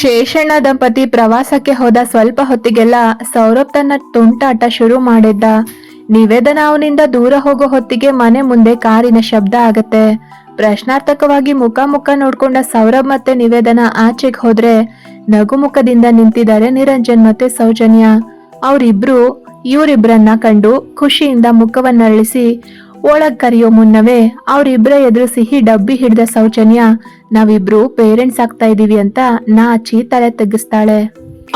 ಶೇಷಣ್ಣ ದಂಪತಿ ಪ್ರವಾಸಕ್ಕೆ ಹೋದ ಸ್ವಲ್ಪ ಹೊತ್ತಿಗೆಲ್ಲ ಸೌರಭ್ ತನ್ನ ತುಂಟಾಟ ಶುರು ಮಾಡಿದ್ದ. ನಿವೇದನ ಅವನಿಂದ ದೂರ ಹೋಗೋ ಹೊತ್ತಿಗೆ ಮನೆ ಮುಂದೆ ಕಾರಿನ ಶಬ್ದ ಆಗತ್ತೆ. ಪ್ರಶ್ನಾರ್ಥಕವಾಗಿ ಮುಖ ಮುಖ ನೋಡ್ಕೊಂಡ ಸೌರಭ್ ಮತ್ತೆ ನಿವೇದನ ಆಚೆಗೆ ಹೋದ್ರೆ ನಗುಮುಖದಿಂದ ನಿಂತಿದ್ದಾರೆ ನಿರಂಜನ್ ಮತ್ತೆ ಸೌಜನ್ಯ. ಅವರಿಬ್ರು ಇವರಿಬ್ಬರನ್ನ ಕಂಡು ಖುಷಿಯಿಂದ ಮುಖವನ್ನರಳಿಸಿ ಒಳಗ್ ಕರೆಯೋ ಮುನ್ನವೇ ಅವರಿಬ್ರ ಎದುರು ಸಿಹಿ ಡಬ್ಬಿ ಹಿಡಿದ ಸೌಜನ್ಯ ನಾವಿಬ್ರು ಪೇರೆಂಟ್ಸ್ ಆಗ್ತಾ ಇದೀವಿ ಅಂತ ನಾಚಿ ತಲೆ ತೆಗ್ಗಿಸ್ತಾಳೆ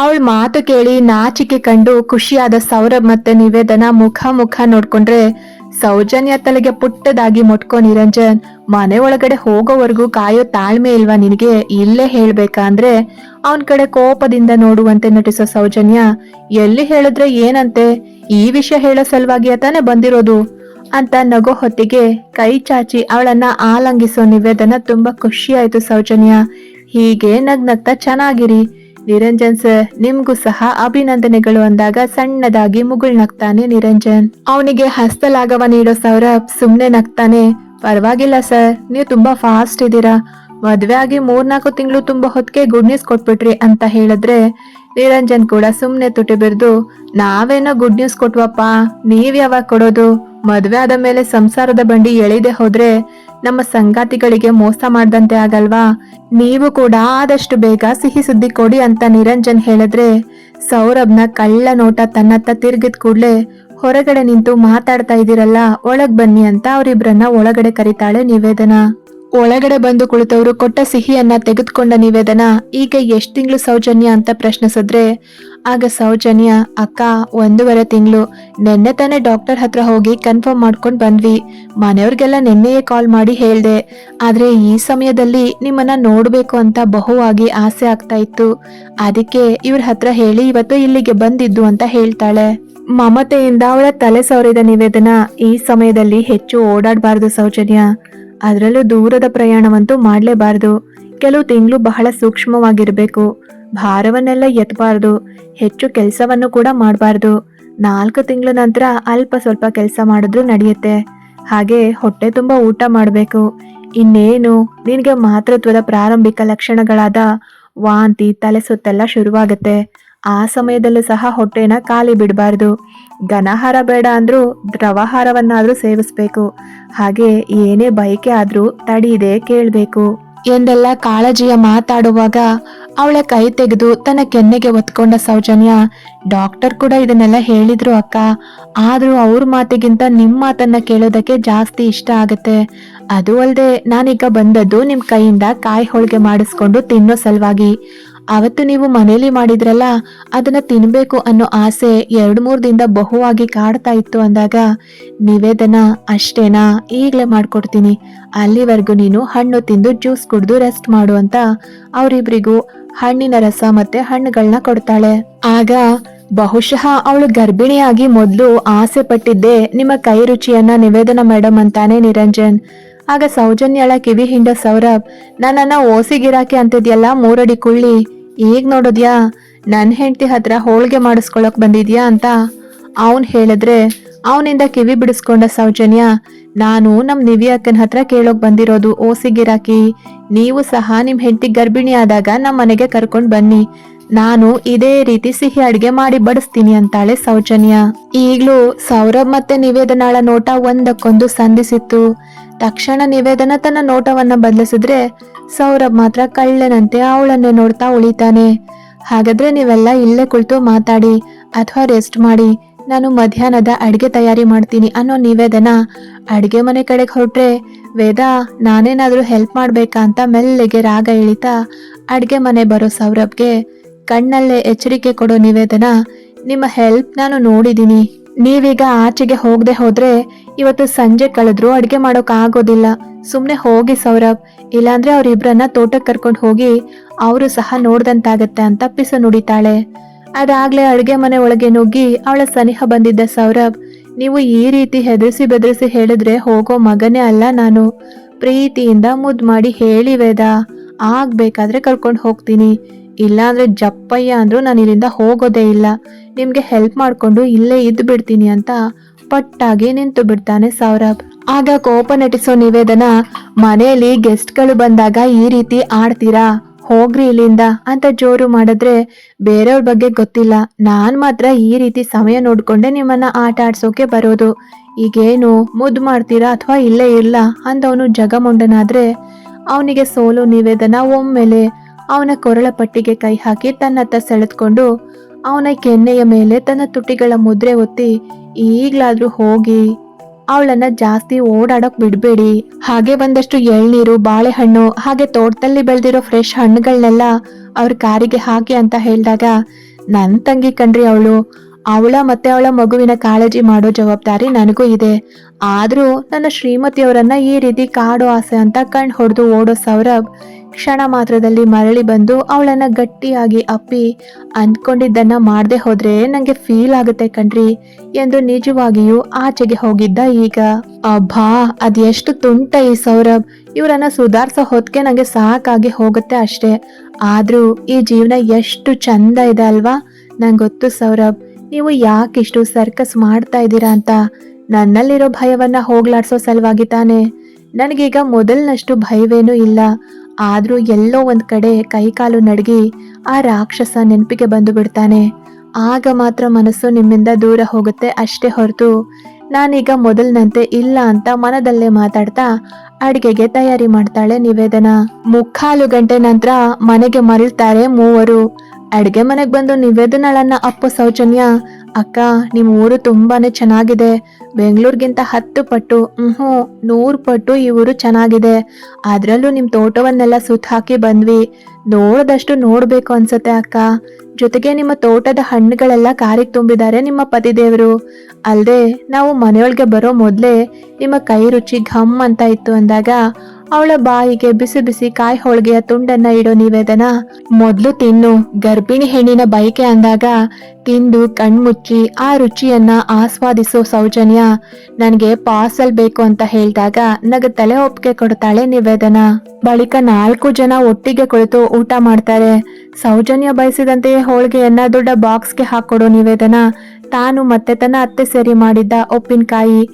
ಅವಳ ಮಾತು ಕೇಳಿ ನಾಚಿಕೆ ಕಂಡು ಖುಷಿಯಾದ ಸೌರಭ್ ಮತ್ತೆ ನಿವೇದನ ಮುಖ ಮುಖ ನೋಡ್ಕೊಂಡ್ರೆ ಸೌಜನ್ಯ ತಲೆಗೆ ಪುಟ್ಟದಾಗಿ ಮೊಟ್ಕೋ ನಿರಂಜನ್, ಮನೆ ಒಳಗಡೆ ಹೋಗೋವರೆಗೂ ಕಾಯೋ ತಾಳ್ಮೆ ಇಲ್ವಾ ನಿನಗೆ? ಇಲ್ಲೇ ಹೇಳ್ಬೇಕಾ ಅಂದ್ರೆ ಅವನ್ ಕಡೆ ಕೋಪದಿಂದ ನೋಡುವಂತೆ ನಟಿಸೋ ಸೌಜನ್ಯ, ಎಲ್ಲಿ ಹೇಳಿದ್ರೆ ಏನಂತೆ? ಈ ವಿಷಯ ಹೇಳೋ ಸಲುವಾಗಿ ತಾನೇ ಬಂದಿರೋದು. ಅಂತ ನಗೋ ಹೊತ್ತಿಗೆ ಕೈ ಚಾಚಿ ಅವಳನ್ನ ಆಲಂಗಿಸೋ ನಿವೇದನ ತುಂಬಾ ಖುಷಿ ಆಯ್ತು ಸೌಜನ್ಯ. ಹೀಗೆ ನಗ್ನಗ್ತಾ ಚೆನ್ನಾಗಿರಿ. ನಿರಂಜನ್ ಸರ್, ನಿಮ್ಗೂ ಸಹ ಅಭಿನಂದನೆಗಳು ಅಂದಾಗ ಸಣ್ಣದಾಗಿ ಮುಗುಳ್ ನಗ್ತಾನೆ ನಿರಂಜನ್. ಅವನಿಗೆ ಹಸ್ತಲಾಘವ ನೀಡೋ ಸೌರಭ್ ಸುಮ್ನೆ ನಗ್ತಾನೆ. ಪರವಾಗಿಲ್ಲ ಸರ್, ನೀವು ತುಂಬಾ ಫಾಸ್ಟ್ ಇದ್ದೀರಾ. ಮದುವೆ ಆಗಿ ಮೂರ್ನಾಲ್ಕು ತಿಂಗಳು ತುಂಬಾ ಹೊತ್ತಿಗೆ ಗುಡ್ ನ್ಯೂಸ್ ಕೊಟ್ಬಿಟ್ರಿ ಅಂತ ಹೇಳಿದ್ರೆ ನಿರಂಜನ್ ಕೂಡ ಸುಮ್ನೆ ತುಟಿ ಬಿರ್ದು, ನಾವೇನೋ ಗುಡ್ ನ್ಯೂಸ್ ಕೊಟ್ವಪ್ಪ, ನೀವ್ ಯಾವಾಗ ಕೊಡೋದು? ಮದ್ವೆ ಆದ ಮೇಲೆ ಸಂಸಾರದ ಬಂಡಿ ಎಳೆದೆ ಹೋದ್ರೆ ನಮ್ಮ ಸಂಗಾತಿಗಳಿಗೆ ಮೋಸ ಮಾಡ್ದಂತೆ ಆಗಲ್ವಾ? ನೀವು ಕೂಡ ಆದಷ್ಟು ಬೇಗ ಸಿಹಿ ಸುದ್ದಿ ಕೊಡಿ ಅಂತ ನಿರಂಜನ್ ಹೇಳಿದ್ರೆ ಸೌರಭ್ನ ಕಳ್ಳ ನೋಟ ತನ್ನತ್ತ ತಿರುಗಿದ ಕೂಡ್ಲೆ ಹೊರಗಡೆ ನಿಂತು ಮಾತಾಡ್ತಾ ಇದ್ದೀರಲ್ಲ, ಒಳಗ್ ಬನ್ನಿ ಅಂತ ಅವರಿಬ್ರನ್ನ ಒಳಗಡೆ ಕರೀತಾಳೆ ನಿವೇದನ. ಒಳಗಡೆ ಬಂದು ಕುಳಿತವರು ಕೊಟ್ಟ ಸಿಹಿಯನ್ನ ತೆಗೆದುಕೊಂಡ ನಿವೇದನ, ಈಗ ಎಷ್ಟು ತಿಂಗಳು ಸೌಜನ್ಯ? ಅಂತ ಪ್ರಶ್ನಿಸಿದ್ರೆ ಆಗ ಸೌಜನ್ಯ, ಅಕ್ಕ, ಒಂದೂವರೆ ತಿಂಗಳು ನೆನ್ನೆ ತಾನೇ ಡಾಕ್ಟರ್ ಹತ್ರ ಹೋಗಿ ಕನ್ಫರ್ಮ್ ಮಾಡ್ಕೊಂಡು ಬಂದ್ವಿ. ಮನೆಯವ್ರಿಗೆಲ್ಲ ನಿನ್ನೆಯೇ ಕಾಲ್ ಮಾಡಿ ಹೇಳ್ದೆ. ಆದ್ರೆ ಈ ಸಮಯದಲ್ಲಿ ನಿಮ್ಮನ್ನ ನೋಡ್ಬೇಕು ಅಂತ ಬಹುವಾಗಿ ಆಸೆ ಆಗ್ತಾ ಇತ್ತು. ಅದಕ್ಕೆ ಇವ್ರ ಹತ್ರ ಹೇಳಿ ಇವತ್ತು ಇಲ್ಲಿಗೆ ಬಂದಿದ್ದು ಅಂತ ಹೇಳ್ತಾಳೆ. ಮಮತೆಯಿಂದ ಅವಳ ತಲೆ ಸವರಿದ ನಿವೇದನ ಈ ಸಮಯದಲ್ಲಿ ಹೆಚ್ಚು ಓಡಾಡಬಾರ್ದು ಸೌಜನ್ಯ. ಅದರಲ್ಲೂ ದೂರದ ಪ್ರಯಾಣವಂತೂ ಮಾಡಲೇಬಾರದು. ಕೆಲವು ತಿಂಗಳು ಬಹಳ ಸೂಕ್ಷ್ಮವಾಗಿರಬೇಕು. ಭಾರವನ್ನೆಲ್ಲ ಎತ್ತಬಾರ್ದು ಹೆಚ್ಚು ಕೆಲಸವನ್ನು ಕೂಡ ಮಾಡಬಾರ್ದು. ನಾಲ್ಕು ತಿಂಗಳ ನಂತರ ಅಲ್ಪ ಸ್ವಲ್ಪ ಕೆಲಸ ಮಾಡಿದ್ರೂ ನಡೆಯುತ್ತೆ. ಹಾಗೆ ಹೊಟ್ಟೆ ತುಂಬ ಊಟ ಮಾಡಬೇಕು. ಇನ್ನೇನು, ನಿನಗೆ ಮಾತೃತ್ವದ ಪ್ರಾರಂಭಿಕ ಲಕ್ಷಣಗಳಾದ ವಾಂತಿ, ತಲೆ ಸುತ್ತೆಲ್ಲ ಶುರುವಾಗುತ್ತೆ. ಆ ಸಮಯದಲ್ಲೂ ಸಹ ಹೊಟ್ಟೆನ ಖಾಲಿ ಬಿಡಬಾರ್ದು. ಘನಾಹಾರ ಬೇಡ ಅಂದ್ರೂ ದ್ರವಾಹಾರವನ್ನಾದರೂ ಸೇವಿಸ್ಬೇಕು. ಹಾಗೆ ಏನೇ ಬಯಕೆ ಆದರೂ ತಡೀದೆ ಕೇಳಬೇಕು. ಎಂದೆಲ್ಲ ಕಾಳಜಿಯ ಮಾತಾಡುವಾಗ ಅವಳ ಕೈ ತೆಗೆದು ತನ್ನ ಕೆನ್ನೆಗೆ ಒತ್ಕೊಂಡ ಸೌಜನ್ಯ, ಡಾಕ್ಟರ್ ಕೂಡ ಇದನ್ನೆಲ್ಲ ಹೇಳಿದ್ರು ಅಕ್ಕ. ಆದರೂ ಅವ್ರ ಮಾತಿಗಿಂತ ನಿಮ್ಮ ಮಾತನ್ನ ಕೇಳೋದಕ್ಕೆ ಜಾಸ್ತಿ ಇಷ್ಟ ಆಗುತ್ತೆ. ಅದು ಅಲ್ಲದೆ ನಾನೀಗ ಬಂದದ್ದು ನಿಮ್ಮ ಕೈಯಿಂದ ಕಾಯಿ ಹೋಳಿಗೆ ಮಾಡಿಸ್ಕೊಂಡು ತಿನ್ನೋ ಸಲುವಾಗಿ. ಅವತ್ತು ನೀವು ಮನೇಲಿ ಮಾಡಿದ್ರಲ್ಲ, ಅದನ್ನ ತಿನ್ಬೇಕು ಅನ್ನೋ ಆಸೆ ಎರಡು ಮೂರು ದಿನದ ಬಹುವಾಗಿ ಕಾಡ್ತಾ ಇತ್ತು ಅಂದಾಗ, ನಿವೇದನ, ಅಷ್ಟೇನಾ, ಈಗಲೇ ಮಾಡ್ಕೊಡ್ತೀನಿ. ಅಲ್ಲಿವರೆಗೂ ನೀನು ಹಣ್ಣು ತಿಂದು ಜ್ಯೂಸ್ ಕುಡಿದು ರೆಸ್ಟ್ ಮಾಡು ಅಂತ ಅವರಿಬ್ರಿಗೂ ಹಣ್ಣಿನ ರಸ ಮತ್ತೆ ಹಣ್ಣುಗಳನ್ನ ಕೊಡ್ತಾಳೆ. ಆಗ ಬಹುಶಃ ಅವಳು ಗರ್ಭಿಣಿಯಾಗಿ ಮೊದಲು ಆಸೆ ಪಟ್ಟಿದ್ದೆ ನಿಮ್ಮ ಕೈ ರುಚಿಯನ್ನ ನಿವೇದನ ಮೇಡಮ್ ಅಂತಾನೆ ನಿರಂಜನ್. ಆಗ ಸೌಜನ್ಯಳ ಕಿವಿ ಹಿಂಡ, ಸೌರಭ್, ನನ್ನನ್ನ ಓಸಿಗಿರಾಕಿ ಅಂತಿದ್ಯಲ್ಲ ಮೂರಡಿ ಕುಳ್ಳಿ. ಈಗ ನೋಡೋದ್ಯಾ? ನನ್ನ ಹೆಂಡತಿ ಹತ್ರ ಹೋಳಿಗೆ ಮಾಡಿಸ್ಕೊಳಕ್ ಬಂದಿದ್ಯಾ ಅಂತ? ಅವನ್ ಹೇಳಿದ್ರೆ, ಅವನಿಂದ ಕಿವಿ ಬಿಡಿಸ್ಕೊಂಡ ಸೌಜನ್ಯ, ನಾನು ನಮ್ ನಿವಿಯಕ್ಕನ ಹತ್ರ ಕೇಳೋಕ್ ಬಂದಿರೋದು ಓಸಿಗಿರಾಕಿ. ನೀವು ಸಹ ನಿಮ್ ಹೆಂಡತಿ ಗರ್ಭಿಣಿ ಆದಾಗ ನಮ್ಮ ಮನೆಗೆ ಕರ್ಕೊಂಡ್ ಬನ್ನಿ. ನಾನು ಇದೇ ರೀತಿ ಸಿಹಿ ಅಡ್ಗೆ ಮಾಡಿ ಬಡಿಸ್ತೀನಿ ಅಂತಾಳೆ ಸೌಜನ್ಯ. ಈಗ್ಲೂ ಸೌರಭ್ ಮತ್ತೆ ನಿವೇದನಾಳ ನೋಟ ಒಂದಕ್ಕೊಂದು ಸಂಧಿಸಿತ್ತು. ತಕ್ಷಣ ನಿವೇದನ ತನ್ನ ನೋಟವನ್ನ ಬದಲಿಸಿದ್ರೆ ಸೌರಭ್ ಮಾತ್ರ ಕಳ್ಳನಂತೆ ಅವಳನ್ನೇ ನೋಡ್ತಾ ಉಳಿತಾನೆ. ಹಾಗಾದ್ರೆ ನೀವೆಲ್ಲ ಇಲ್ಲೇ ಕುಳಿತು ಮಾತಾಡಿ, ಅಥವಾ ರೆಸ್ಟ್ ಮಾಡಿ, ನಾನು ಮಧ್ಯಾಹ್ನದ ಅಡುಗೆ ತಯಾರಿ ಮಾಡ್ತೀನಿ ಅನ್ನೋ ನಿವೇದನ ಅಡುಗೆ ಮನೆ ಕಡೆಗೆ ಹೊರಟ್ರೆ, ವೇದ, ನಾನೇನಾದರೂ ಹೆಲ್ಪ್ ಮಾಡ್ಬೇಕಾ ಅಂತ ಮೆಲ್ಲಗೆ ರಾಗ ಇಳಿತಾ ಅಡುಗೆ ಮನೆ ಬರೋ ಸೌರಭ್ಗೆ ಕಣ್ಣಲ್ಲೇ ಎಚ್ಚರಿಕೆ ಕೊಡೋ ನಿವೇದನ, ನಿಮ್ಮ ಹೆಲ್ಪ್ ನಾನು ನೋಡಿದ್ದೀನಿ ನೀವೀಗ ಆಚೆಗೆ ಹೋಗದೆ ಹೋದ್ರೆ ಇವತ್ತು ಸಂಜೆ ಕಳೆದ್ರು ಅಡುಗೆ ಮಾಡೋಕ್ ಆಗೋದಿಲ್ಲ. ಸುಮ್ನೆ ಹೋಗಿ ಸೌರಭ್, ಇಲ್ಲಾಂದ್ರೆ ಅವರಿಬ್ಬರನ್ನ ತೋಟಕ್ಕೆ ಕರ್ಕೊಂಡು ಹೋಗಿ ಅವರು ಸಹ ನೋಡ್ದಂತಾಗತ್ತೆ ಅಂತ ಪಿಸು ನುಡಿತಾಳೆ. ಅದಾಗ್ಲೇ ಅಡುಗೆ ಮನೆ ಒಳಗೆ ನುಗ್ಗಿ ಅವಳ ಸನಿಹ ಬಂದಿದ್ದ ಸೌರಭ್, ನೀವು ಈ ರೀತಿ ಹೆದರಿಸಿ ಬೆದರಿಸಿ ಹೇಳಿದ್ರೆ ಹೋಗೋ ಮಗನೇ ಅಲ್ಲ ನಾನು. ಪ್ರೀತಿಯಿಂದ ಮುದ್ ಮಾಡಿ ಹೇಳಿ ವೇದ, ಆಗ್ಬೇಕಾದ್ರೆ ಕರ್ಕೊಂಡು ಹೋಗ್ತೀನಿ. ಇಲ್ಲಾಂದ್ರೆ ಜಪ್ಪಯ್ಯ ಅಂದ್ರು ನಾನು ಇಲ್ಲಿಂದ ಹೋಗೋದೇ ಇಲ್ಲ. ನಿಮ್ಗೆ ಹೆಲ್ಪ್ ಮಾಡ್ಕೊಂಡು ಇಲ್ಲೇ ಇದ್ದು ಬಿಡ್ತೀನಿ ಅಂತ ಪಟ್ಟಾಗಿ ನಿಂತು ಬಿಡ್ತಾನೆ ಸೌರಭ್. ಆಗ ಕೋಪ ನಟಿಸೋ ನಿವೇದನ, ಮನೆಯಲ್ಲಿ ಗೆಸ್ಟ್ಗಳು ಬಂದಾಗ ಈ ರೀತಿ ಆಡ್ತೀರಾ? ಹೋಗ್ರಿ ಇಲ್ಲಿಂದ ಅಂತ ಜೋರು ಮಾಡಿದ್ರೆ ಬೇರೆಯವ್ರ ಬಗ್ಗೆ ಗೊತ್ತಿಲ್ಲ. ನಾನ್ ಮಾತ್ರ ಈ ರೀತಿ ಸಮಯ ನೋಡ್ಕೊಂಡೆ ನಿಮ್ಮನ್ನ ಆಟ ಆಡ್ಸೋಕೆ ಬರೋದು. ಈಗೇನು ಮುದ್ದು ಮಾಡ್ತೀರಾ ಅಥವಾ ಇಲ್ಲೇ ಇಲ್ಲ ಅಂದವನು ಜಗಮುಂಡನಾದ್ರೆ ಅವನಿಗೆ ಸೋಲು ನಿವೇದನ ಒಮ್ಮೆಲೆ ಅವನ ಕೊರಳ ಪಟ್ಟಿಗೆ ಕೈ ಹಾಕಿ ತನ್ನತ್ತ ಸೆಳೆದ್ಕೊಂಡು ಅವನ ಕೆನ್ನೆಯ ಮೇಲೆ ತನ್ನ ತುಟಿಗಳ ಮುದ್ರೆ ಒತ್ತಿ ಈಗ್ಲಾದ್ರೂ ಹೋಗಿ ಅವಳನ್ನ ಜಾಸ್ತಿ ಓಡಾಡಕ್ ಬಿಡ್ಬೇಡಿ. ಹಾಗೆ ಬಂದಷ್ಟು ಎಳ್ನೀರು, ಬಾಳೆಹಣ್ಣು, ಹಾಗೆ ತೋಟದಲ್ಲಿ ಬೆಳೆದಿರೋ ಫ್ರೆಶ್ ಹಣ್ಣುಗಳನ್ನೆಲ್ಲ ಅವ್ರ ಕಾರಿಗೆ ಹಾಕಿ ಅಂತ ಹೇಳಿದಾಗ ನನ್ ತಂಗಿ ಕಣ್ರಿ ಅವಳು. ಅವಳ ಮತ್ತೆ ಅವಳ ಮಗುವಿನ ಕಾಳಜಿ ಮಾಡೋ ಜವಾಬ್ದಾರಿ ನನಗೂ ಇದೆ. ಆದ್ರೂ ನನ್ನ ಶ್ರೀಮತಿಯವರನ್ನ ಈ ರೀತಿ ಕಾಡು ಆಸೆ ಅಂತ ಕಣ್ ಹೊಡೆದು ಓಡೋ ಸೌರಭ್ ಕ್ಷಣ ಮಾತ್ರದಲ್ಲಿ ಮರಳಿ ಬಂದು ಅವಳನ್ನ ಗಟ್ಟಿಯಾಗಿ ಅಪ್ಪಿ ಅಂದ್ಕೊಂಡಿದ್ದನ್ನ ಮಾಡದೆ ಹೋದ್ರೆ ನಂಗೆ ಫೀಲ್ ಆಗುತ್ತೆ ಕಣ್ರಿ ಎಂದು ನಿಜವಾಗಿಯೂ ಆಚೆಗೆ ಹೋಗಿದ್ದ ಈಗ. ಅಬ್ಬಾ ಅದೆಷ್ಟು ತುಂಟ ಈ ಸೌರಭ್. ಇವರನ್ನ ಸುಧಾರ್ಸೋ ಹೊತ್ತಿಗೆ ನಂಗೆ ಸಾಕಾಗಿ ಹೋಗುತ್ತೆ ಅಷ್ಟೇ. ಆದ್ರೂ ಈ ಜೀವನ ಎಷ್ಟು ಚಂದ ಇದೆ ಅಲ್ವಾ? ಗೊತ್ತು ಸೌರಭ್, ನೀವು ಯಾಕಿಷ್ಟು ಸರ್ಕಸ್ ಮಾಡ್ತಾ ಇದ್ದೀರಾ ಅಂತ? ನನ್ನಲ್ಲಿರೋ ಭಯವನ್ನ ಹೋಗ್ಲಾಡ್ಸೋ ಸಲುವಾಗಿ ತಾನೆ. ನನಗೀಗ ಮೊದಲಿನಷ್ಟು ಭಯವೇನೂ ಇಲ್ಲ. ಆದ್ರೂ ಎಲ್ಲೋ ಒಂದ್ ಕಡೆ ಕೈಕಾಲು ನಡಗಿ ಆ ರಾಕ್ಷಸ ನೆನಪಿಗೆ ಬಂದು ಬಿಡ್ತಾನೆ. ಆಗ ಮಾತ್ರ ಮನಸ್ಸು ನಿಮ್ಮಿಂದ ದೂರ ಹೋಗುತ್ತೆ ಅಷ್ಟೇ ಹೊರತು ನಾನೀಗ ಮೊದಲಿನಂತೆ ಇಲ್ಲ ಅಂತ ಮನದಲ್ಲೇ ಮಾತಾಡ್ತಾ ಅಡಿಗೆಗೆ ತಯಾರಿ ಮಾಡ್ತಾಳೆ ನಿವೇದನ. ಮುಕ್ಕಾಲು ಗಂಟೆ ನಂತರ ಮನೆಗೆ ಮರಳ್ತಾರೆ ಮೂವರು. ಅಡಿಗೆ ಮನೆಗೆ ಬಂದು ನಿವೇದನಳನ್ನ ಅಪ್ಪ ಸೌಜನ್ಯ ಅಕ್ಕ ನಿಮ್ಮ ಊರು ತುಂಬಾನೇ ಚೆನ್ನಾಗಿದೆ. ಬೆಂಗಳೂರಿಗಿಂತ ಹತ್ತು ಪಟ್ಟು ಹ್ಞೂ ನೂರು ಪಟ್ಟು ಈ ಊರು ಚೆನ್ನಾಗಿದೆ. ಅದರಲ್ಲೂ ನಿಮ್ಮ ತೋಟವನ್ನೆಲ್ಲ ಸುತ್ತ ಹಾಕಿ ಬಂದ್ವಿ. ನೋಡದಷ್ಟು ನೋಡಬೇಕು ಅನ್ಸುತ್ತೆ ಅಕ್ಕ. ಜೊತೆಗೆ ನಿಮ್ಮ ತೋಟದ ಹಣ್ಣುಗಳೆಲ್ಲ ಕಾರಿಗೆ ತುಂಬಿದ್ದಾರೆ ನಿಮ್ಮ ಪತಿದೇವರು. ಅಲ್ಲದೆ ನಾವು ಮನೆಯೊಳಗೆ ಬರೋ ಮೊದಲೇ ನಿಮ್ಮ ಕೈ ರುಚಿ ಘಮ್ ಅಂತ ಇತ್ತು ಅಂದಾಗ ಅವಳ ಬಾಯಿಗೆ ಬಿಸಿ ಬಿಸಿ ಕಾಯಿ ಹೋಳಿಗೆಯ ತುಂಡನ್ನ ಇಡೋ ನಿವೇದನ. ಮೊದ್ಲು ತಿನ್ನು. ಗರ್ಭಿಣಿ ಹೆಣ್ಣಿನ ಬಯಕೆ ಅಂದಾಗ ತಿಂದು ಕಣ್ಮುಚ್ಚಿ ಆ ರುಚಿಯನ್ನ ಆಸ್ವಾದಿಸೋ ಸೌಜನ್ಯ. ನನಗೆ ಪಾರ್ಸಲ್ ಬೇಕು ಅಂತ ಹೇಳಿದಾಗ ನಗ ತಲೆ ಒಪ್ಪಿಗೆ ಕೊಡ್ತಾಳೆ ನಿವೇದನ. ಬಳಿಕ ನಾಲ್ಕು ಜನ ಒಟ್ಟಿಗೆ ಕುಳಿತು ಊಟ ಮಾಡ್ತಾರೆ. ಸೌಜನ್ಯ ಬಯಸಿದಂತೆಯೇ ಹೋಳಿಗೆಯನ್ನ ದೊಡ್ಡ ಬಾಕ್ಸ್ಗೆ ಹಾಕೊಡೋ ನಿವೇದನ. ತಾನು ಮತ್ತೆ ತನ್ನ ಅತ್ತೆ ಸೇರಿ ಮಾಡಿದ್ದ ಉಪ್ಪಿನಕಾಯಿ.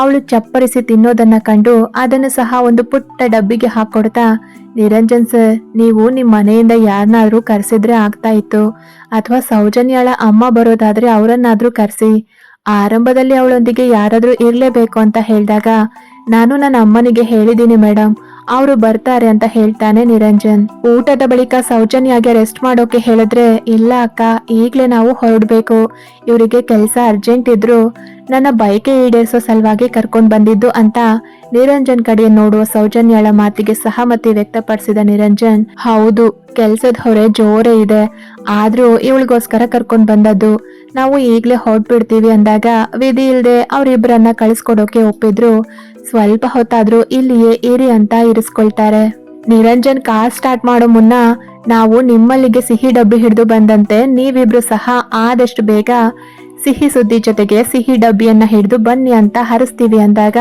ಅವಳು ಚಪ್ಪರಿಸಿ ತಿನ್ನೋದನ್ನ ಕಂಡು ಅದನ್ನು ಸಹ ಒಂದು ಪುಟ್ಟ ಡಬ್ಬಿಗೆ ಹಾಕೊಡ್ತಾ, ನಿರಂಜನ್ ಸರ್, ನೀವು ನಿಮ್ಮ ಮನೆಯಿಂದ ಯಾರನ್ನಾದ್ರೂ ಕರೆಸಿದ್ರೆ ಆಗ್ತಾ ಇತ್ತು. ಅಥವಾ ಸೌಜನ್ಯಾಳ ಅಮ್ಮ ಬರೋದಾದ್ರೆ ಅವರನ್ನಾದ್ರೂ ಕರೆಸಿ. ಆರಂಭದಲ್ಲಿ ಅವಳೊಂದಿಗೆ ಯಾರಾದರೂ ಇರ್ಲೇಬೇಕು ಅಂತ ಹೇಳಿದಾಗ, ನಾನು ನನ್ನ ಅಮ್ಮನಿಗೆ ಹೇಳಿದ್ದೀನಿ ಮೇಡಮ್ ಅವರು ಬರ್ತಾರೆ ಅಂತ ಹೇಳ್ತಾನೆ ನಿರಂಜನ್. ಊಟದ ಬಳಿಕ ಸೌಜನ್ಯಾಗೆ ರೆಸ್ಟ್ ಮಾಡೋಕೆ ಹೇಳಿದ್ರೆ, ಇಲ್ಲ ಅಕ್ಕ, ಈಗಲೇ ನಾವು ಹೊರಡ್ಬೇಕು. ಇವರಿಗೆ ಕೆಲಸ ಅರ್ಜೆಂಟ್ ಇದ್ರು. ನನ್ನ ಬಯಕೆ ಈಡೇರಿಸೋ ಸಲುವಾಗಿ ಕರ್ಕೊಂಡು ಬಂದಿದ್ದು ಅಂತ ನಿರಂಜನ್ ಕಡೆ ನೋಡುವ ಸೌಜನ್ಯಳ ಮಾತಿಗೆ ಸಹಮತಿ ವ್ಯಕ್ತಪಡಿಸಿದ ನಿರಂಜನ್, ಹೌದು, ಕೆಲ್ಸದ ಹೊರೆ ಜೋರೇ ಇದೆ. ಆದ್ರೂ ಇವಳಿಗೋಸ್ಕರ ಕರ್ಕೊಂಡು ಬಂದದ್ದು. ನಾವು ಈಗಲೇ ಹೊರಟ್ಬಿಡ್ತೀವಿ ಅಂದಾಗ ವಿಧಿ ಇಲ್ಲದೆ ಅವರಿಬ್ಬರನ್ನ ಕಳಿಸ್ಕೊಡೋಕೆ ಒಪ್ಪಿದ್ರು. ಸ್ವಲ್ಪ ಹೊತ್ತಾದ್ರೂ ಇಲ್ಲಿಯೇ ಇರಿ ಅಂತ ಇರಿಸ್ಕೊಳ್ತಾರೆ. ನಿರಂಜನ್ ಕಾರ್ ಸ್ಟಾರ್ಟ್ ಮಾಡೋ ಮುನ್ನ ನಾವು ನಿಮ್ಮಲ್ಲಿಗೆ ಸಿಹಿ ಡಬ್ಬಿ ಹಿಡಿದು ಬಂದಂತೆ ನೀವಿಬ್ರು ಸಹ ಆದಷ್ಟು ಬೇಗ ಸಿಹಿ ಸುದ್ದಿ ಜೊತೆಗೆ ಸಿಹಿ ಡಬ್ಬಿಯನ್ನ ಹಿಡಿದು ಬನ್ನಿ ಅಂತ ಹರಿಸ್ತೀವಿ ಅಂದಾಗ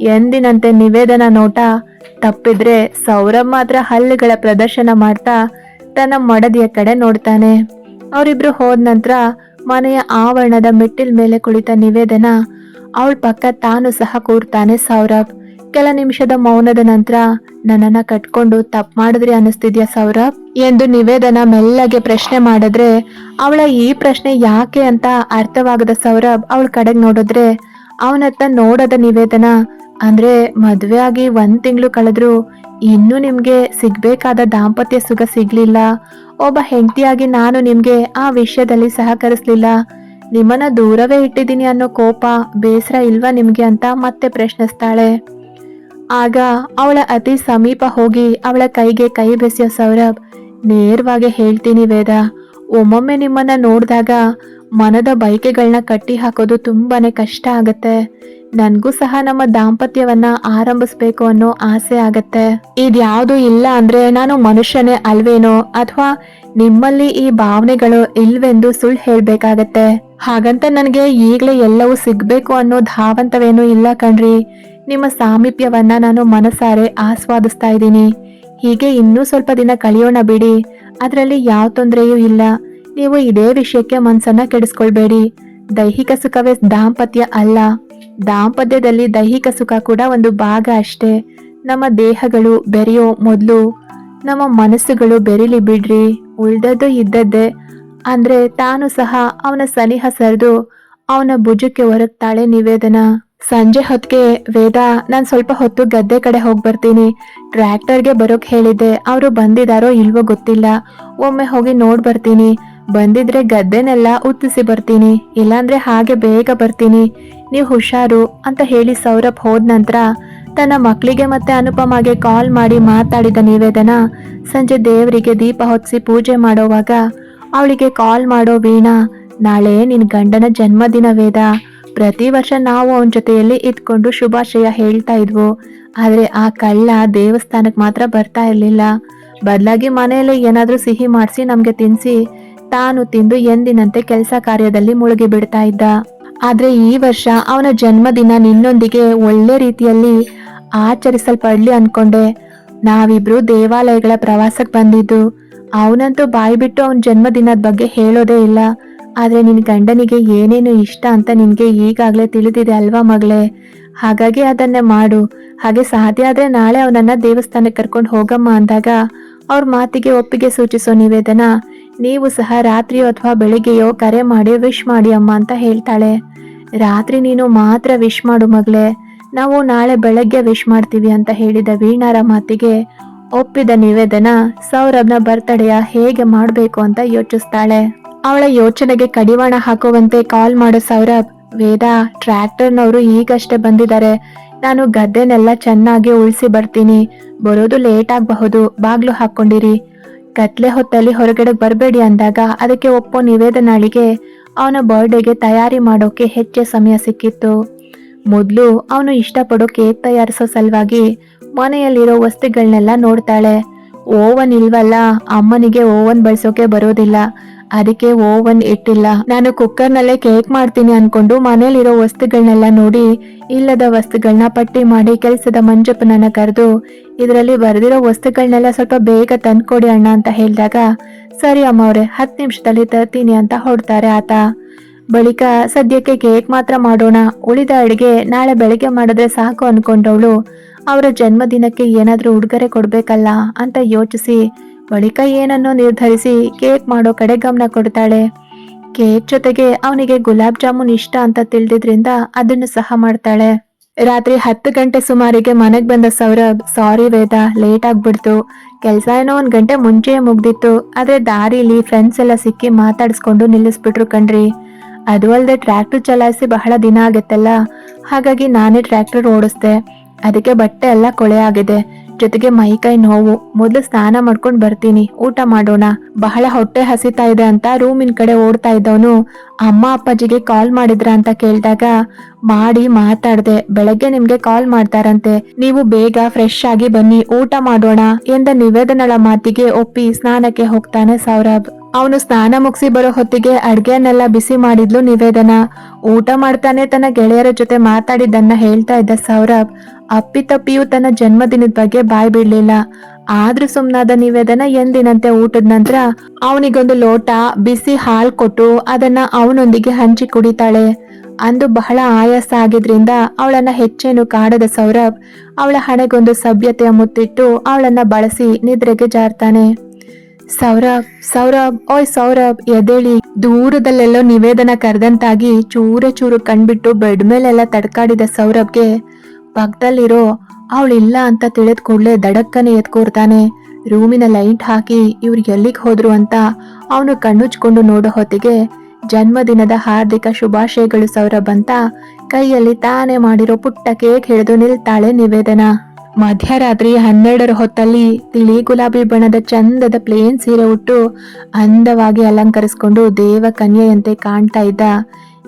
ಎಂದಿನಂತೆ ನಿವೇದನ ನೋಟ ತಪ್ಪಿದ್ರೆ ಸೌರಭ್ ಮಾತ್ರ ಹಲ್ಲುಗಳ ಪ್ರದರ್ಶನ ಮಾಡ್ತಾ ತನ್ನ ಮಡದಿಯ ಕಡೆ ನೋಡ್ತಾನೆ. ಅವರಿಬ್ರು ಹೋದ ನಂತರ ಮನೆಯ ಆವರಣದ ಮೆಟ್ಟಿಲ್ ಮೇಲೆ ಕುಳಿತ ನಿವೇದನ ಅವಳ ಪಕ್ಕ ತಾನು ಸಹ ಕೂರ್ತಾನೆ ಸೌರಭ್. ಕೆಲ ನಿಮಿಷದ ಮೌನದ ನಂತರ ನನ್ನನ್ನ ಕಟ್ಕೊಂಡು ತಪ್ಪು ಮಾಡಿದ್ರಿ ಅನಿಸ್ತಿದ್ಯಾ ಸೌರಭ್? ಎಂದು ನಿವೇದನ ಮೆಲ್ಲಗೆ ಪ್ರಶ್ನೆ ಮಾಡಿದ್ರೆ, ಅವಳ ಈ ಪ್ರಶ್ನೆ ಯಾಕೆ ಅಂತ ಅರ್ಥವಾಗದ ಸೌರಭ್ ಅವಳ ಕಡೆಗೆ ನೋಡಿದ್ರೆ ಅವನತ್ತ ನೋಡದ ನಿವೇದನ, ಅಂದ್ರೆ ಮದುವೆ ಆಗಿ ಒಂದ್ ತಿಂಗಳು ಕಳೆದ್ರು ಇನ್ನೂ ನಿಮ್ಗೆ ಸಿಗ್ಬೇಕಾದ ದಾಂಪತ್ಯ ಸುಖ ಸಿಗ್ಲಿಲ್ಲ. ಒಬ್ಬ ಹೆಂಡತಿಯಾಗಿ ನಾನು ನಿಮ್ಗೆ ಆ ವಿಷಯದಲ್ಲಿ ಸಹಕರಿಸ್ಲಿಲ್ಲ. ನಿಮ್ಮನ್ನ ದೂರವೇ ಇಟ್ಟಿದ್ದೀನಿ ಅನ್ನೋ ಕೋಪ ಬೇಸರ ಇಲ್ವಾ ನಿಮ್ಗೆ ಅಂತ ಮತ್ತೆ ಪ್ರಶ್ನಿಸ್ತಾಳೆ. ಆಗ ಅವಳ ಅತಿ ಸಮೀಪ ಹೋಗಿ ಅವಳ ಕೈಗೆ ಕೈ ಬೆಸೆಯೋ ಸೌರಭ್, ನೇರವಾಗಿ ಹೇಳ್ತೀನಿ ವೇದ, ಒಮ್ಮೊಮ್ಮೆ ನಿಮ್ಮನ್ನ ನೋಡಿದಾಗ ಮನದ ಬಯಕೆಗಳನ್ನ ಕಟ್ಟಿ ಹಾಕೋದು ತುಂಬಾನೇ ಕಷ್ಟ ಆಗತ್ತೆ. ನನಗೂ ಸಹ ನಮ್ಮ ದಾಂಪತ್ಯವನ್ನ ಆರಂಭಿಸ್ಬೇಕು ಅನ್ನೋ ಆಸೆ ಆಗತ್ತೆ. ಇದ್ಯಾವುದು ಇಲ್ಲ ಅಂದ್ರೆ ನಾನು ಮನುಷ್ಯನೇ ಅಲ್ವೇನೋ ಅಥವಾ ನಿಮ್ಮಲ್ಲಿ ಈ ಭಾವನೆಗಳು ಇಲ್ವೆಂದು ಸುಳ್ಳು ಹೇಳ್ಬೇಕಾಗತ್ತೆ. ಹಾಗಂತ ನನಗೆ ಈಗಲೇ ಎಲ್ಲವೂ ಸಿಗ್ಬೇಕು ಅನ್ನೋ ಧಾವಂತವೇನೂ ಇಲ್ಲ ಕಣ್ರಿ. ನಿಮ್ಮ ಸಾಮೀಪ್ಯವನ್ನ ನಾನು ಮನಸಾರೆ ಆಸ್ವಾದಿಸ್ತಾ ಇದ್ದೀನಿ. ಹೀಗೆ ಇನ್ನೂ ಸ್ವಲ್ಪ ದಿನ ಕಳೆಯೋಣ ಬಿಡಿ. ಅದರಲ್ಲಿ ಯಾವ ತೊಂದರೆಯೂ ಇಲ್ಲ. ನೀವು ಇದೇ ವಿಷಯಕ್ಕೆ ಮನಸ್ಸನ್ನ ಕೆಡಿಸ್ಕೊಳ್ಬೇಡಿ. ದೈಹಿಕ ಸುಖವೇ ದಾಂಪತ್ಯ ಅಲ್ಲ. ದಾಂಪತ್ಯದಲ್ಲಿ ದೈಹಿಕ ಸುಖ ಕೂಡ ಒಂದು ಭಾಗ ಅಷ್ಟೇ. ನಮ್ಮ ದೇಹಗಳು ಬೆರೆಯೋ ಮೊದಲು, ನಮ್ಮ ಮನಸ್ಸುಗಳು ಬೆರಿಲಿ ಬಿಡ್ರಿ. ಉಳ್ದದ್ದು ಇದ್ದದ್ದೇ. ಅಂದ್ರೆ ತಾನು ಸಹ ಅವನ ಸನಿಹ ಸರಿದು ಅವನ ಭುಜಕ್ಕೆ ಒರಗ್ತಾಳೆ ನಿವೇದನ. ಸಂಜೆ ಹೊತ್ತಿಗೆ, ವೇದ, ನಾನು ಸ್ವಲ್ಪ ಹೊತ್ತು ಗದ್ದೆ ಕಡೆ ಹೋಗಿ ಬರ್ತೀನಿ. ಟ್ರ್ಯಾಕ್ಟರ್ಗೆ ಬರೋಕ್ ಹೇಳಿದ್ದೆ. ಅವರು ಬಂದಿದಾರೋ ಇಲ್ವೋ ಗೊತ್ತಿಲ್ಲ. ಒಮ್ಮೆ ಹೋಗಿ ನೋಡ್ ಬರ್ತೀನಿ. ಬಂದಿದ್ರೆ ಗದ್ದೆನೆಲ್ಲ ಉತ್ತಿಸಿ ಬರ್ತೀನಿ. ಇಲ್ಲಾಂದ್ರೆ ಹಾಗೆ ಬೇಗ ಬರ್ತೀನಿ. ನೀವು ಹುಷಾರು ಅಂತ ಹೇಳಿ ಸೌರಭ್ ಹೋದ ನಂತರ ತನ್ನ ಮಕ್ಕಳಿಗೆ ಮತ್ತೆ ಅನುಪಮಗೆ ಕಾಲ್ ಮಾಡಿ ಮಾತಾಡಿದ ನಿವೇದನ ಸಂಜೆ ದೇವರಿಗೆ ದೀಪ ಹೊತ್ತಿಸಿ ಪೂಜೆ ಮಾಡೋವಾಗ, ಅವಳಿಗೆ ಕಾಲ್ ಮಾಡೋ ವೀಣಾ, ನಾಳೆ ನಿನ್ ಗಂಡನ ಜನ್ಮದಿನ ವೇದ. ಪ್ರತಿ ವರ್ಷ ನಾವು ಅವನ ಜೊತೆಯಲ್ಲಿ ಇದ್ಕೊಂಡು ಶುಭಾಶಯ ಹೇಳ್ತಾ ಇದ್ವು. ಆದ್ರೆ ಆ ಕಳ್ಳ ದೇವಸ್ಥಾನಕ್ಕೆ ಮಾತ್ರ ಬರ್ತಾ ಇರ್ಲಿಲ್ಲ. ಬದಲಾಗಿ ಮನೆಯಲ್ಲೇ ಏನಾದ್ರೂ ಸಿಹಿ ಮಾಡಿಸಿ ನಮ್ಗೆ ತಿನ್ಸಿ, ತಾನು ತಿಂದು ಎಂದಿನಂತೆ ಕೆಲಸ ಕಾರ್ಯದಲ್ಲಿ ಮುಳುಗಿ ಬಿಡ್ತಾ ಇದ್ದ. ಆದ್ರೆ ಈ ವರ್ಷ ಅವನ ಜನ್ಮದಿನ ನಿನ್ನೊಂದಿಗೆ ಒಳ್ಳೆ ರೀತಿಯಲ್ಲಿ ಆಚರಿಸಲ್ಪಡ್ಲಿ ಅನ್ಕೊಂಡೆ. ನಾವಿಬ್ರು ದೇವಾಲಯಗಳ ಪ್ರವಾಸಕ್ಕೆ ಬಂದಿದ್ದು. ಅವನಂತೂ ಬಾಯಿ ಬಿಟ್ಟು ಅವನ ಜನ್ಮದಿನದ ಬಗ್ಗೆ ಹೇಳೋದೇ ಇಲ್ಲ. ಆದ್ರೆ ನಿನ್ ಗಂಡನಿಗೆ ಏನೇನು ಇಷ್ಟ ಅಂತ ನಿನಗೆ ಈಗಾಗ್ಲೇ ತಿಳಿದಿದೆ ಅಲ್ವಾ ಮಗಳೇ? ಹಾಗಾಗಿ ಅದನ್ನೇ ಮಾಡು. ಹಾಗೆ ಸಾಧ್ಯ ಆದ್ರೆ ನಾಳೆ ಅವನನ್ನ ದೇವಸ್ಥಾನಕ್ಕೆ ಕರ್ಕೊಂಡು ಹೋಗಮ್ಮ ಅಂದಾಗ ಅವ್ರ ಮಾತಿಗೆ ಒಪ್ಪಿಗೆ ಸೂಚಿಸೋ ನಿವೇದನ ನೀವು ಸಹ ರಾತ್ರಿಯೋ ಅಥವಾ ಬೆಳಿಗ್ಗೆಯೋ ಕರೆ ಮಾಡಿ ವಿಶ್ ಮಾಡಿ ಅಮ್ಮ ಅಂತ ಹೇಳ್ತಾಳೆ. ರಾತ್ರಿ ನೀನು ಮಾತ್ರ ವಿಶ್ ಮಾಡು ಮಗಳೇ. ನಾವು ನಾಳೆ ಬೆಳಗ್ಗೆ ವಿಶ್ ಮಾಡ್ತೀವಿ ಅಂತ ಹೇಳಿದ ವೀಣಾರ ಮಾತಿಗೆ ಒಪ್ಪಿದ ನಿವೇದನ ಸೌರಭ್ನ ಬರ್ತಡೆಯ ಹೇಗೆ ಮಾಡಬೇಕು ಅಂತ ಯೋಚಿಸ್ತಾಳೆ. ಅವಳ ಯೋಚನೆಗೆ ಕಡಿವಾಣ ಹಾಕುವಂತೆ ಕಾಲ್ ಮಾಡೋ ಸೌರಭ್ ವೇದ ಟ್ರ್ಯಾಕ್ಟರ್ನವರು ಈಗಷ್ಟೇ ಬಂದಿದ್ದಾರೆ. ನಾನು ಗದ್ದೆನೆಲ್ಲ ಚೆನ್ನಾಗಿ ಉಳಿಸಿ ಬರ್ತೀನಿ. ಬರೋದು ಲೇಟ್ ಆಗಬಹುದು. ಬಾಗ್ಲು ಹಾಕೊಂಡಿರಿ ಕತ್ಲೆ ಹೊತ್ತಲ್ಲಿ ಹೊರಗಡೆ ಬರಬೇಡಿ ಅಂದಾಗ ಅದಕ್ಕೆ ಒಪ್ಪೋ ನಿವೇದನಾಳಿಗೆ ಅವನ ಬರ್ಡೇಗೆ ತಯಾರಿ ಮಾಡೋಕೆ ಹೆಚ್ಚು ಸಮಯ ಸಿಕ್ಕಿತ್ತು. ಮೊದಲು ಅವನು ಇಷ್ಟಪಡೋ ಕೇಕ್ ತಯಾರಿಸೋ ಸಲುವಾಗಿ ಮನೆಯಲ್ಲಿರೋ ವಸ್ತುಗಳನ್ನೆಲ್ಲ ನೋಡ್ತಾಳೆ. ಓವನ್ ಇಲ್ವಲ್ಲ, ಅಮ್ಮನಿಗೆ ಓವನ್ ಬಳಸೋಕೆ ಬರೋದಿಲ್ಲ. ಅದಕ್ಕೆ ಓವನ್ ಇಟ್ಟಿಲ್ಲ. ನಾನು ಕುಕ್ಕರ್ನಲ್ಲೇ ಕೇಕ್ ಮಾಡ್ತೀನಿ ಅನ್ಕೊಂಡು ಮನೇಲಿರೋ ವಸ್ತುಗಳನ್ನೆಲ್ಲ ನೋಡಿ, ಇಲ್ಲದ ವಸ್ತುಗಳನ್ನ ಪಟ್ಟಿ ಮಾಡಿ ಕೆಲಸದ ಮಂಜಪ್ಪನನ್ನ ಕರೆದು, ಇದರಲ್ಲಿ ಬರೆದಿರೋ ವಸ್ತುಗಳನ್ನೆಲ್ಲ ಸ್ವಲ್ಪ ಬೇಗ ತಂದ್ಕೊಡಿ ಅಣ್ಣ ಅಂತ ಹೇಳಿದಾಗ, ಸರಿ ಅಮ್ಮ ಅವ್ರೆ ಹತ್ತು ನಿಮಿಷದಲ್ಲಿ ತರ್ತೀನಿ ಅಂತ ಹೊಡ್ತಾರೆ ಆತ. ಬಳಿಕ ಸದ್ಯಕ್ಕೆ ಕೇಕ್ ಮಾತ್ರ ಮಾಡೋಣ, ಉಳಿದ ಅಡಿಗೆ ನಾಳೆ ಬೆಳಿಗ್ಗೆ ಮಾಡಿದ್ರೆ ಸಾಕು ಅನ್ಕೊಂಡವಳು. ಅವರ ಜನ್ಮದಿನಕ್ಕೆ ಏನಾದರೂ ಉಡುಗೊರೆ ಕೊಡಬೇಕಲ್ಲ ಅಂತ ಯೋಚಿಸಿ ಬಳಿಕ ಏನನ್ನೋ ನಿರ್ಧರಿಸಿ ಕೇಕ್ ಮಾಡೋ ಕಡೆ ಗಮನ ಕೊಡ್ತಾಳೆ. ಕೇಕ್ ಜೊತೆಗೆ ಅವನಿಗೆ ಗುಲಾಬ್ ಜಾಮೂನ್ ಇಷ್ಟ ಅಂತ ತಿಳಿದಿದ್ರಿಂದ ಅದನ್ನು ಸಹ ಮಾಡ್ತಾಳೆ. ರಾತ್ರಿ ಹತ್ತು ಗಂಟೆ ಸುಮಾರಿಗೆ ಮನೆಗೆ ಬಂದ ಸೌರಭ್, ಸಾರಿ ವೇದ, ಲೇಟ್ ಆಗ್ಬಿಡ್ತು. ಕೆಲಸ ಏನೋ ಒಂದು ಗಂಟೆ ಮುಂಚೆಯೇ ಮುಗ್ದಿತ್ತು. ಆದ್ರೆ ದಾರಿಲಿ ಫ್ರೆಂಡ್ಸ್ ಎಲ್ಲ ಸಿಕ್ಕಿ ಮಾತಾಡಿಸ್ಕೊಂಡು ನಿಲ್ಲಿಸ್ಬಿಟ್ರು ಕಣ್ರಿ. ಅದು ಅಲ್ಲದೆ ಟ್ರ್ಯಾಕ್ಟರ್ ಚಲಾಯಿಸಿ ಬಹಳ ದಿನ ಆಗತ್ತಲ್ಲ. ಹಾಗಾಗಿ ನಾನೇ ಟ್ರ್ಯಾಕ್ಟರ್ ಓಡಿಸ್ದೆ. ಅದಕ್ಕೆ ಬಟ್ಟೆ ಎಲ್ಲ ಕೊಳೆ ಆಗಿದೆ. ಜೊತೆಗೆ ಮೈಕೈ ನೋವು, ಮೊದಲು ಸ್ನಾನ ಮಾಡ್ಕೊಂಡ್ ಬರ್ತೀನಿ, ಊಟ ಮಾಡೋಣ, ಬಹಳ ಹೊಟ್ಟೆ ಹಸಿತಾ ಇದೆ ಅಂತ ರೂಮಿನ ಕಡೆ ಓಡ್ತಾ ಇದ್ದವನು, ಅಮ್ಮ ಅಪ್ಪಾಜಿಗೆ ಕಾಲ್ ಮಾಡಿದ್ರ ಅಂತ ಕೇಳಿದಾಗ, ಮಾಡಿ, ಮಾತಾಡ್ದೆ, ಬೆಳಗ್ಗೆ ನಿಮ್ಗೆ ಕಾಲ್ ಮಾಡ್ತಾರಂತೆ, ನೀವು ಬೇಗ ಫ್ರೆಶ್ ಆಗಿ ಬನ್ನಿ, ಊಟ ಮಾಡೋಣ, ಎಂದ ನಿವೇದನಳ ಮಾತಿಗೆ ಒಪ್ಪಿ ಸ್ನಾನಕ್ಕೆ ಹೋಗ್ತಾನೆ ಸೌರಭ್. ಅವನು ಸ್ನಾನ ಮುಗಿಸಿ ಬರೋ ಹೊತ್ತಿಗೆ ಅಡ್ಗೆನೆಲ್ಲ ಬಿಸಿ ಮಾಡಿದ್ಲು ನಿವೇದನ. ಊಟ ಮಾಡ್ತಾನೆ ತನ್ನ ಗೆಳೆಯರ ಜೊತೆ ಮಾತಾಡಿದ್ದನ್ನ ಹೇಳ್ತಾ ಇದ್ದ ಸೌರಭ್ ಅಪ್ಪಿತಪ್ಪಿಯೂ ತನ್ನ ಜನ್ಮದಿನದ ಬಗ್ಗೆ ಬಾಯ್ ಬಿಡ್ಲಿಲ್ಲ. ಆದ್ರೂ ಸುಮ್ನಾದ ನಿವೇದನ ಎಂದಿನಂತೆ ಊಟದ ನಂತರ ಅವನಿಗೊಂದು ಲೋಟ ಬಿಸಿ ಹಾಲ್ ಕೊಟ್ಟು ಅದನ್ನ ಅವನೊಂದಿಗೆ ಹಂಚಿ ಕುಡಿತಾಳೆ. ಅಂದು ಬಹಳ ಆಯಾಸ ಆಗಿದ್ರಿಂದ ಅವಳನ್ನ ಹೆಚ್ಚೇನು ಕಾಡದ ಸೌರಭ್ ಅವಳ ಹಣೆಗೊಂದು ಸಭ್ಯತೆಯ ಮುತ್ತಿಟ್ಟು ಅವಳನ್ನ ಬಳಸಿ ನಿದ್ರೆಗೆ ಜಾರ್ತಾನೆ. ಸೌರಭ್ ಸೌರಭ್, ಓಯ್ ಸೌರಭ್ ಎದೇಳಿ ದೂರದಲ್ಲೆಲ್ಲೋ ನಿವೇದನ ಕರೆದಂತಾಗಿ ಚೂರೆ ಚೂರು ಕಣ್ಬಿಟ್ಟು ಬೆಡ್ ಮೇಲೆಲ್ಲ ತಡ್ಕಾಡಿದ ಸೌರಭ್ಗೆ ಪಕ್ಕದಲ್ಲಿರೋ ಅವಳಿಲ್ಲ ಅಂತ ತಿಳಿದ ಕೂಡ್ಲೆ ದಡಕ್ಕನೆ ಎತ್ಕೋರ್ತಾನೆ ರೂಮಿನ ಲೈಟ್ ಹಾಕಿ ಇವ್ರು ಎಲ್ಲಿಗೆ ಹೋದ್ರು ಅಂತ ಅವನು ಕಣ್ಣುಚ್ಕೊಂಡು ನೋಡೋ ಹೊತ್ತಿಗೆ ಜನ್ಮದಿನದ ಹಾರ್ದಿಕ ಶುಭಾಶಯಗಳು ಸೌರಭ್ ಅಂತ ಕೈಯಲ್ಲಿ ತಾನೇ ಮಾಡಿರೋ ಪುಟ್ಟ ಕೇಕ್ ಹಿಡಿದು ನಿಲ್ತಾಳೆ ನಿವೇದನ. ಮಧ್ಯರಾತ್ರಿ ಹನ್ನೆರಡರ ಹೊತ್ತಲ್ಲಿ ತಿಳಿ ಗುಲಾಬಿ ಬಣ್ಣದ ಚಂದದ ಪ್ಲೇನ್ ಸೀರೆ ಉಟ್ಟು ಅಂದವಾಗಿ ಅಲಂಕರಿಸ್ಕೊಂಡು ದೇವ ಕನ್ಯೆಯಂತೆ ಕಾಣ್ತಾ ಇದ್ದ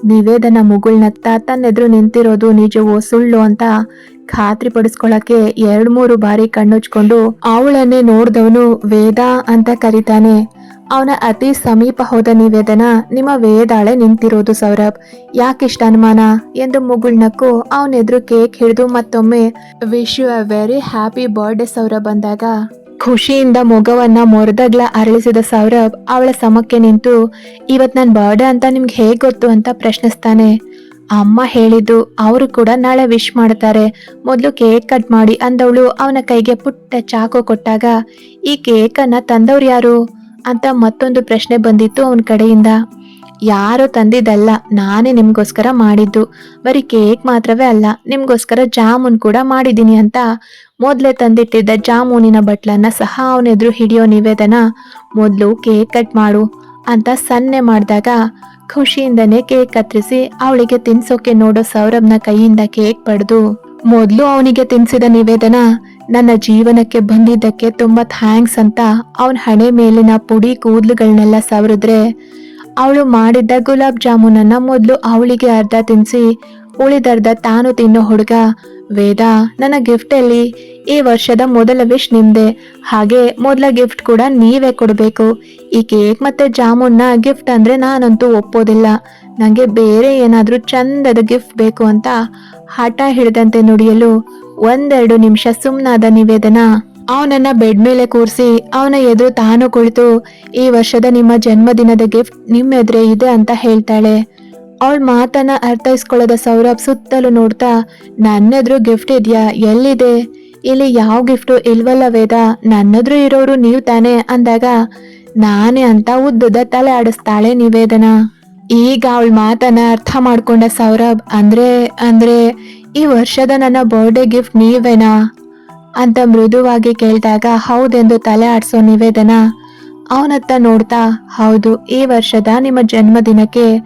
ನಿವೇದನ ಮುಗುಳ್ನತ್ತ ತನ್ನೆದುರು ನಿಂತಿರೋದು ನಿಜವೋ ಸುಳ್ಳು ಅಂತ ಖಾತ್ರಿ ಪಡಿಸ್ಕೊಳಕ್ಕೆ ಎರಡ್ ಮೂರು ಬಾರಿ ಕಣ್ಣುಚ್ಕೊಂಡು, ಅವಳನ್ನೇ ನೋಡ್ದವನು ವೇದ ಅಂತ ಕರೀತಾನೆ. ಅವನ ಅತಿ ಸಮೀಪ ಹೋದ ನಿವೇದನ ನಿಮ್ಮ ವೇದಾಳೆ ನಿಂತಿರೋದು ಸೌರಭ್. ಯಾಕಿಷ್ಟ ಅನುಮಾನ? ಎಂದು ಮುಗುಳ್ನಕ್ಕು ಅವನೆದುರು ಕೇಕ್ ಹಿಡಿದು ಮತ್ತೊಮ್ಮೆ wish you a very happy birthday Saurabh ಅಂದಾಗ ಖುಷಿಯಿಂದ ಮೊಗವನ್ನ ಮೊರದಗ್ಲ ಅರಳಿಸಿದ ಸೌರಭ್ ಅವಳ ಸಮಕ್ಕೆ ನಿಂತು, ಇವತ್ ನನ್ ಬರ್ಡೇ ಅಂತ ನಿಮ್ಗೆ ಹೇಗ್ ಗೊತ್ತು? ಅಂತ ಪ್ರಶ್ನಿಸ್ತಾನೆ. ಅಮ್ಮ ಹೇಳಿದ್ದು ಅವರು ಕೂಡ ನಾಳೆ ವಿಶ್ ಮಾಡ್ತಾರೆ. ಮೊದಲು ಕೇಕ್ ಕಟ್ ಮಾಡಿ ಅಂದವಳು ಅವನ ಕೈಗೆ ಪುಟ್ಟ ಚಾಕು ಕೊಟ್ಟಾಗ, ಈ ಕೇಕನ್ನು ತಂದವ್ರು ಯಾರು? ಅಂತ ಮತ್ತೊಂದು ಪ್ರಶ್ನೆ ಬಂದಿತ್ತು ಅವನ ಕಡೆಯಿಂದ. ಯಾರೋ ತಂದಿದ್ದಲ್ಲ, ನಾನೇ ನಿಮಗೋಸ್ಕರ ಮಾಡಿದ್ದು. ಬರೀ ಕೇಕ್ ಮಾತ್ರವೇ ಅಲ್ಲ, ನಿಮಗೋಸ್ಕರ ಜಾಮೂನ್ ಕೂಡ ಮಾಡಿದ್ದೀನಿ ಅಂತ ಮೊದಲೇ ತಂದಿಟ್ಟಿದ್ದ ಜಾಮೂನಿನ ಬಟ್ಲನ್ನು ಸಹ ಅವನೆದುರು ಹಿಡಿಯೋ ನಿವೇದನ, ಮೊದಲು ಕೇಕ್ ಕಟ್ ಮಾಡು ಅಂತ ಸನ್ನೆ ಮಾಡಿದಾಗ ಖುಷಿಯಿಂದನೇ ಕೇಕ್ ಕತ್ತರಿಸಿ ಅವಳಿಗೆ ತಿನ್ಸೋಕೆ ನೋಡೋ ಸೌರಭ್ನ ಕೈಯಿಂದ ಕೇಕ್ ಪಡೆದು, ಮೊದಲು ಅವನಿಗೆ ತಿನ್ಸಿದ ನಿವೇದನ ನನ್ನ ಜೀವನಕ್ಕೆ ಬಂದಿದ್ದಕ್ಕೆ ತುಂಬಾ ಥ್ಯಾಂಕ್ಸ್ ಅಂತ ಅವನ ಹಣೆ ಮೇಲಿನ ಪುಡಿ ಕೂದಲುಗಳನ್ನೆಲ್ಲ ಸವರಿದ್ರೆ, ಅವಳು ಮಾಡಿದ್ದ ಗುಲಾಬ್ ಜಾಮೂನನ್ನ ಮೊದಲು ಅವಳಿಗೆ ಅರ್ಧ ತಿನ್ಸಿ, ಉಳಿದರ್ಧ ತಾನು ತಿನ್ನೋ ಹುಡುಗ. ವೇದ, ನನ್ನ ಗಿಫ್ಟ್ ಅಲ್ಲಿ ಈ ವರ್ಷದ ಮೊದಲ ವಿಶ್ ನಿಮ್ದೆ. ಹಾಗೆ ಮೊದಲ ಗಿಫ್ಟ್ ಕೂಡ ನೀವೇ ಕೊಡಬೇಕು. ಈ ಕೇಕ್ ಮತ್ತೆ ಜಾಮೂನ್ನ ಗಿಫ್ಟ್ ಅಂದ್ರೆ ನಾನಂತೂ ಒಪ್ಪೋದಿಲ್ಲ. ನನಗೆ ಬೇರೆ ಏನಾದರೂ ಚಂದದ ಗಿಫ್ಟ್ ಬೇಕು ಅಂತ ಹಠ ಹಿಡಿದಂತೆ ನುಡಿಯಲು ಒಂದೆರಡು ನಿಮಿಷ ಸುಮ್ಮನಾದ ನಿವೇದನ. ಅವನನ್ನ ಬೆಡ್ ಮೇಲೆ ಕೂರಿಸಿ ಅವನ ಎದುರು ತಾನು ಕುಳಿತು, ಈ ವರ್ಷದ ನಿಮ್ಮ ಜನ್ಮದಿನದ ಗಿಫ್ಟ್ ನಿಮ್ಮ ಎದುರೇ ಇದೆ ಅಂತ ಹೇಳ್ತಾಳೆ. ಅವಳ ಮಾತನ್ನ ಅರ್ಥೈಸ್ಕೊಳ್ಳದ ಸೌರಭ್ ಸುತ್ತಲೂ ನೋಡ್ತಾ, ನನ್ನೆದ್ರು ಗಿಫ್ಟ್ ಇದೆಯಾ? ಎಲ್ಲಿದೆ? ಇಲ್ಲಿ ಯಾವ ಗಿಫ್ಟು ಇಲ್ವಲ್ಲ ವೇದ, ನನ್ನದ್ರು ಇರೋರು ನೀವು ತಾನೇ ಅಂದಾಗ, ನಾನೇ ಅಂತ ಉದ್ದದ ತಲೆ ಆಡಿಸ್ತಾಳೆ ನಿವೇದನ. ಈಗ ಅವಳ ಮಾತನ್ನ ಅರ್ಥ ಮಾಡ್ಕೊಂಡ ಸೌರಭ್, ಅಂದ್ರೆ ಅಂದ್ರೆ ಈ ವರ್ಷದ ನನ್ನ ಬರ್ಡೇ ಗಿಫ್ಟ್ ನೀವೇನಾ? ಅಂತ ಮೃದುವಾಗಿ ಕೇಳಿದಾಗ, ಹೌದೆಂದು ತಲೆ ಆಡಿಸೋ ನಿವೇದನ? ಅವನತ್ತ ನೋಡ್ತಾ, ಹೌದು, ಈ ವರ್ಷದ ನಿಮ್ಮ ಜನ್ಮದಿನಕ್ಕೆ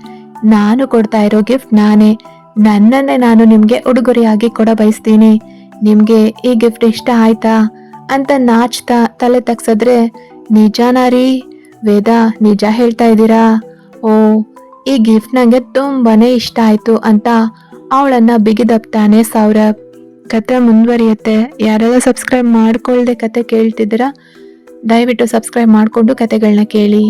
ನಾನು ಕೊಡ್ತಾ ಇರೋ ಗಿಫ್ಟ್ ನಾನೇ. ನನ್ನನ್ನೇ ನಾನು ನಿಮಗೆ ಉಡುಗೊರೆಯಾಗಿ ಕೊಡ ಬಯಸ್ತೀನಿ. ನಿಮಗೆ ಈ ಗಿಫ್ಟ್ ಇಷ್ಟ ಆಯ್ತಾ? ಅಂತ ನಾಚ್ತಾ ತಲೆ ತಗ್ಸಿದ್ರೆ, ನಿಜಾನಾ ರೀ, ವೇದ, ನಿಜ ಹೇಳ್ತಾ ಇದ್ದೀರಾ? ಓ, ಈ ಗಿಫ್ಟ್ ನನಗೆ ತುಂಬಾನೇ ಇಷ್ಟ ಆಯ್ತು ಅಂತ ಅವಳನ್ನ ಬಿಗಿದಪ್ತಾನೆ ಸೌರಭ್ ಕತೆ ಮುಂದುವರಿಯುತ್ತೆ. ಯಾರೆಲ್ಲ ಸಬ್ಸ್ಕ್ರೈಬ್ ಮಾಡ್ಕೊಳ್ದೆ ಕತೆ ಕೇಳ್ತಿದ್ದೀರಾ, ದಯವಿಟ್ಟು ಸಬ್ಸ್ಕ್ರೈಬ್ ಮಾಡಿಕೊಂಡು ಕತೆಗಳನ್ನ ಕೇಳಿ.